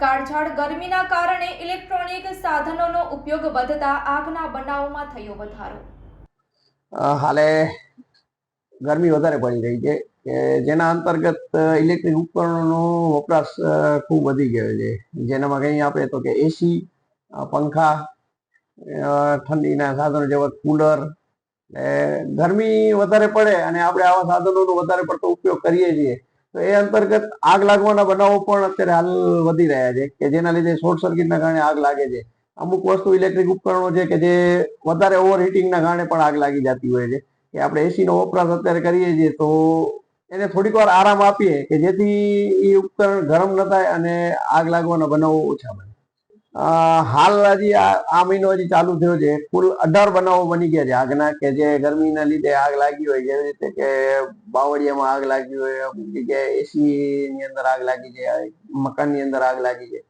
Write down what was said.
ગરમીના કારણે ઇલેક્ટ્રોનિક સાધનોનો ઉપયોગ વધતા આગના બનાવોમાં થયો વધારો. હાલે ગરમી વધારે પડી રહી છે કે જેના અંતર્ગત ઇલેક્ટ્રિક ઉપકરણોનો વપરાશ ખૂબ વધી ગયો છે. જેનામાં કહીએ આપણે તો કે એસી પંખા ઠંડીના સાધનો જેવા કુલર ગરમી વધારે પડે અને આપણે આવા સાધનોનો વધારે પડતો ઉપયોગ કરીએ છીએ. તો એ અંતર્ગત આગ લાગવાના બનાવો પણ અત્યારે હાલ વધી રહ્યા છે કે જેના લીધે શોર્ટ સર્કિટના કારણે આગ લાગે છે. અમુક વસ્તુ ઇલેક્ટ્રિક ઉપકરણો છે કે જે વધારે ઓવર હીટિંગના કારણે પણ આગ લાગી જતી હોય છે. કે આપણે એસીનો વપરાશ અત્યારે કરીએ છીએ તો એને થોડીક વાર આરામ આપીએ કે જેથી એ ઉપકરણ ગરમ ન થાય અને આગ લાગવાના બનાવો ઓછા બને. હાલ હજી આ મહિનો હજી ચાલુ થયો છે. કુલ અઢાર બનાવો બની ગયા છે. આગના કે જે ગરમીના લીધે આગ લાગી હોય, જેવી રીતે કે બાવળિયામાં આગ લાગી હોય, અમુક જગ્યાએ એસી ની અંદર આગ લાગી છે, મકાનની અંદર આગ લાગી છે.